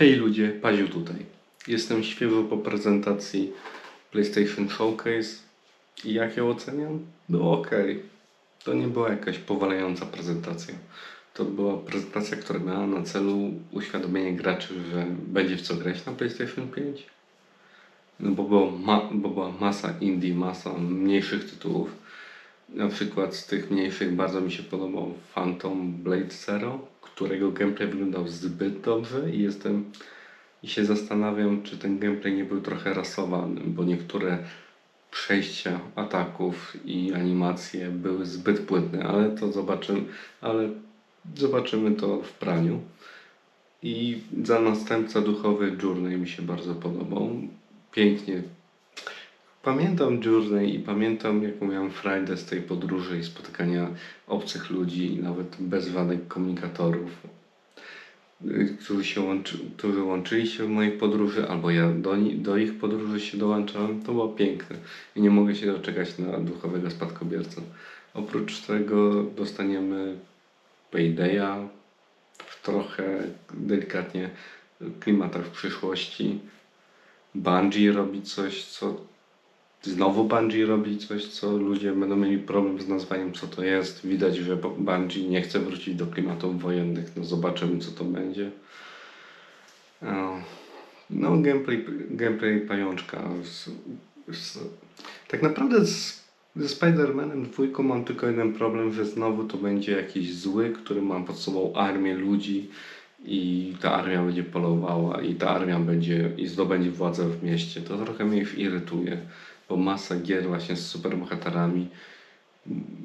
Hej ludzie, Paziu tutaj. Jestem świeżo po prezentacji PlayStation Showcase i jak ją oceniam? No okej. To nie była jakaś powalająca prezentacja. To była prezentacja, która miała na celu uświadomienie graczy, że będzie w co grać na PlayStation 5. No bo, było ma, bo była masa indie, masa mniejszych tytułów. Na przykład z tych mniejszych bardzo mi się podobał Phantom Blade Zero, którego gameplay wyglądał zbyt dobrze i jestem i się zastanawiam, czy ten gameplay nie był trochę rasowany, bo niektóre przejścia ataków i animacje były zbyt płynne, ale to zobaczymy, ale zobaczymy to w praniu. I za następca duchowy Journey mi się bardzo podobał. Pięknie Pamiętam Journey i pamiętam jaką miałem frajdę z tej podróży i spotykania obcych ludzi, nawet bez komunikatorów, y, którzy, się łączy, którzy łączyli się w mojej podróży, albo ja do, do ich podróży się dołączałem. To było piękne i nie mogę się doczekać na duchowego spadkobiercę. Oprócz tego dostaniemy Paydaya w trochę delikatnie klimatach w przyszłości. Bungie robi coś, co Znowu Bungie robi coś, co ludzie będą mieli problem z nazwaniem, co to jest. Widać, że Bungie nie chce wrócić do klimatów wojennych. No zobaczymy, co to będzie. O, No, gameplay, gameplay pajączka. Z, z, tak naprawdę z, ze Spider-Manem dwójką mam tylko jeden problem, że znowu to będzie jakiś zły, który ma pod sobą armię ludzi i ta armia będzie polowała i ta armia będzie i zdobędzie władzę w mieście. To trochę mnie irytuje, bo masa gier właśnie z superbohaterami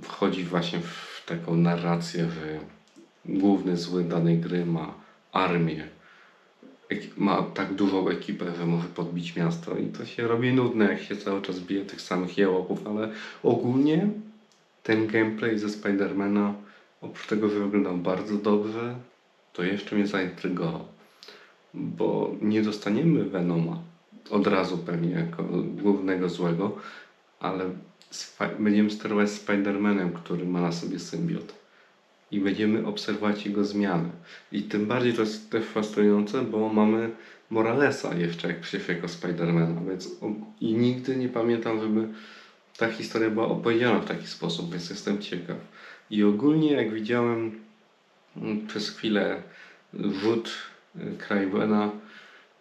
wchodzi właśnie w taką narrację, że główny zły danej gry ma armię, ma tak dużą ekipę, że może podbić miasto i to się robi nudne, jak się cały czas bije tych samych jełopów, ale ogólnie ten gameplay ze Spidermana, oprócz tego, że wyglądał bardzo dobrze, to jeszcze mnie zaintrygował, bo nie dostaniemy Venoma od razu pewnie jako głównego złego, ale będziemy sterować Spider-Manem, który ma na sobie symbiot. I będziemy obserwować jego zmiany. I tym bardziej to jest też fascynujące, bo mamy Moralesa jeszcze jak przecież jako Spidermana, więc i nigdy nie pamiętam, żeby ta historia była opowiedziana w taki sposób, więc jestem ciekaw. I ogólnie jak widziałem przez chwilę rzut y, Cravena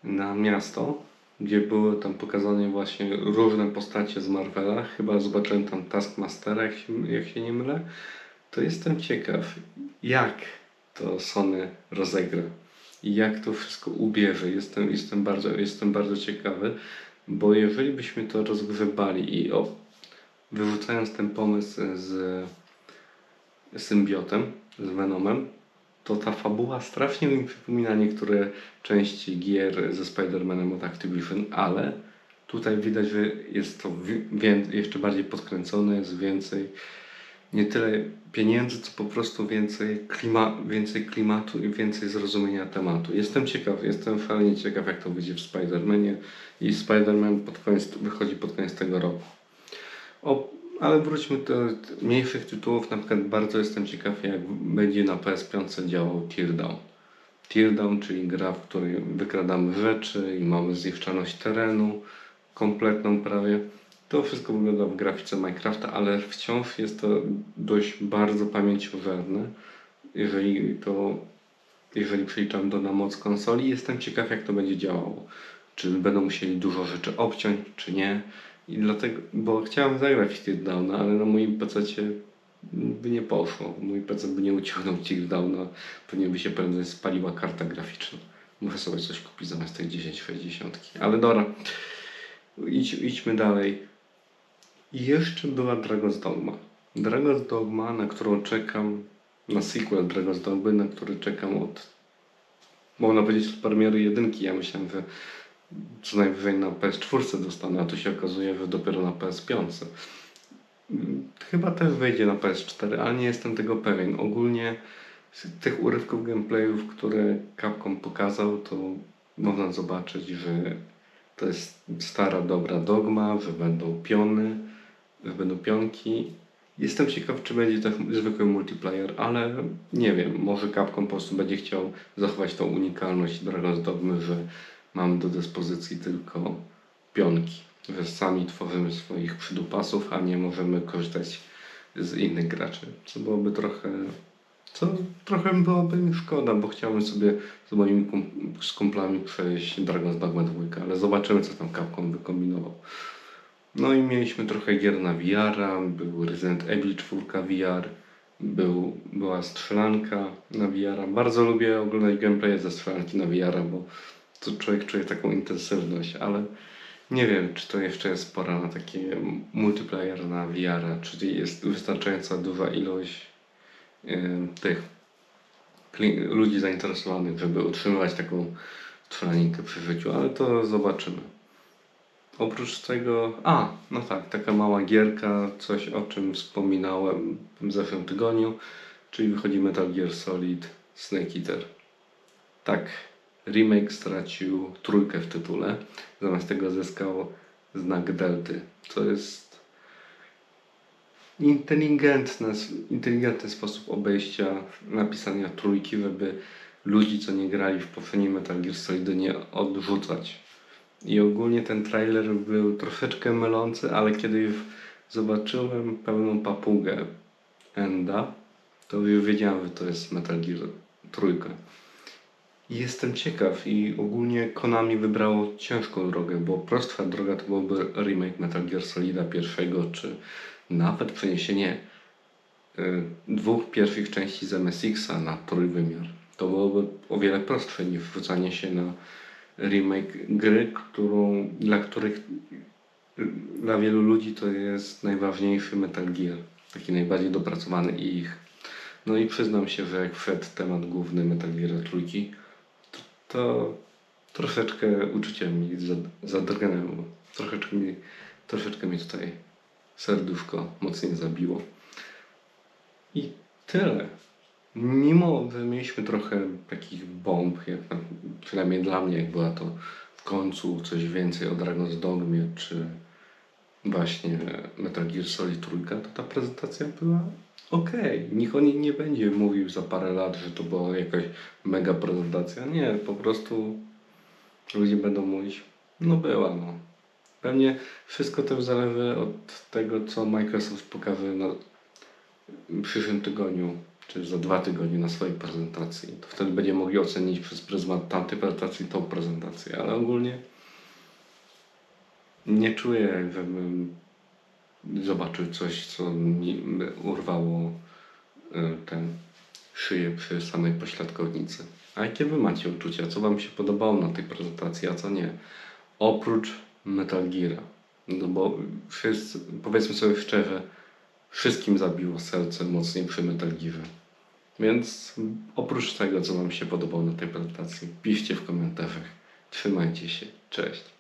na miasto, gdzie były tam pokazane właśnie różne postacie z Marvela. Chyba zobaczyłem tam Taskmastera, jak się, jak się nie mylę. To jestem ciekaw, jak to Sony rozegra i jak to wszystko ubierze. Jestem, jestem, bardzo, jestem bardzo ciekawy, bo jeżeli byśmy to rozgrzebali i o, wyrzucając ten pomysł z symbiotem, z Venomem, to ta fabuła strasznie mi przypomina niektóre części gier ze Spider-Manem od Activision, ale tutaj widać, że jest to jeszcze bardziej podkręcone, jest więcej nie tyle pieniędzy, co po prostu więcej, klima, więcej klimatu i więcej zrozumienia tematu. Jestem ciekaw, jestem szalenie ciekaw, jak to wyjdzie w Spider-Manie i Spider-Man pod koniec, wychodzi pod koniec tego roku. Ale wróćmy do mniejszych tytułów. Na przykład bardzo jestem ciekaw, jak będzie na PS5 działał Teardown. Teardown, czyli gra, w której wykradamy rzeczy i mamy zniszczalność terenu, kompletną prawie. To wszystko wygląda w grafice Minecrafta, ale wciąż jest to dość bardzo pamięciożerne. Jeżeli to, jeżeli przeliczam to na moc konsoli, jestem ciekaw, jak to będzie działało. Czy będą musieli dużo rzeczy obciąć, czy nie. I dlatego, bo chciałem zagrać Teardowna, ale na moim PC by nie poszło. Mój PC by nie uciągnął Teardowna, pewnie by się prędzej spaliła karta graficzna. Muszę sobie coś kupić zamiast tej 1060. Ale dobra, Idź, idźmy dalej. I jeszcze była Dragon's Dogma. Dragon's Dogma, na którą czekam, na sequel Dragon's Dogma, na który czekam od, można powiedzieć, od premiery jedynki. Ja myślałem, że co najwyżej na PS4 dostanę, a tu się okazuje, że dopiero na PS5. Mm, Chyba też wejdzie na PS4, ale nie jestem tego pewien. Ogólnie z tych urywków gameplayów, które Capcom pokazał, to można zobaczyć, że to jest stara, dobra dogma, że będą piony, że będą pionki Jestem ciekaw, czy będzie to zwykły multiplayer, ale nie wiem, może Capcom po prostu będzie chciał zachować tą unikalność Dragon's Dogmy, że mamy do dyspozycji tylko pionki, że sami tworzymy swoich przydupasów, a nie możemy korzystać z innych graczy, co byłoby trochę, co trochę byłoby mi szkoda, bo chciałbym sobie z moimi kum, z kumplami przejść Dragon's Dogma 2, ale zobaczymy, co tam Capcom wykombinował. No i mieliśmy trochę gier na VR, był Resident Evil 4 VR, był, była strzelanka na VR. Bardzo lubię oglądać gameplay ze strzelanki na VR, bo to człowiek czuje taką intensywność, ale nie wiem, czy to jeszcze jest pora na taki multiplayer na VR, czy jest wystarczająca duża ilość em, tych ludzi zainteresowanych, żeby utrzymywać taką strzelaninkę przy życiu, ale to zobaczymy. Oprócz tego, a, no tak, taka mała gierka, coś o czym wspominałem w zeszłym tygodniu, czyli wychodzi Metal Gear Solid Snake Eater. Tak, remake stracił trójkę w tytule, zamiast tego zyskał znak delty, co jest inteligentne, inteligentny sposób obejścia napisania trójki, żeby ludzi, co nie grali w poprzednim Metal Gear Solid nie odrzucać. I ogólnie ten trailer był troszeczkę mylący, ale kiedy już zobaczyłem pełną papugę Enda, to już wiedziałem, że to jest Metal Gear trójka. Jestem ciekaw i ogólnie Konami wybrało ciężką drogę, bo prostsza droga to byłby remake Metal Gear Solida pierwszego, czy nawet przeniesienie y, dwóch pierwszych części z MSX-a na trójwymiar. To byłoby o wiele prostsze niż wrzucanie się na remake gry, którą, dla których dla wielu ludzi to jest najważniejszy Metal Gear, taki najbardziej dopracowany ich. No i przyznam się, że jak wszedł temat główny Metal Gear trójki, to, troszeczkę uczucie mi za- zadrgnęło. Troszeczkę mi, troszeczkę mi tutaj serduszko mocniej zabiło. I tyle. Mimo, że mieliśmy trochę takich bomb, jak na, przynajmniej dla mnie, jak była to w końcu coś więcej o Dragon's Dogmie, czy właśnie Metal Gear Solid trójka, to ta prezentacja była okej. Nikt o niej nie będzie mówił za parę lat, że to była jakaś mega prezentacja. Nie, po prostu ludzie będą mówić, no była, no. Pewnie wszystko to zależy od tego, co Microsoft pokaże na przyszłym tygodniu, czy za dwa tygodnie na swojej prezentacji. To wtedy będziemy mogli ocenić przez pryzmat tamtej prezentacji tą prezentację, ale ogólnie nie czuję, żebym zobaczył coś, co mi urwało y, ten szyję przy samej pośladkownicy. A jakie wy macie uczucia? Co wam się podobało na tej prezentacji, a co nie? Oprócz Metal Geara. No bo wszyscy, powiedzmy sobie szczerze, wszystkim zabiło serce mocniej przy Metal Gearze. Więc oprócz tego, co wam się podobało na tej prezentacji, piszcie w komentarzach. Trzymajcie się. Cześć.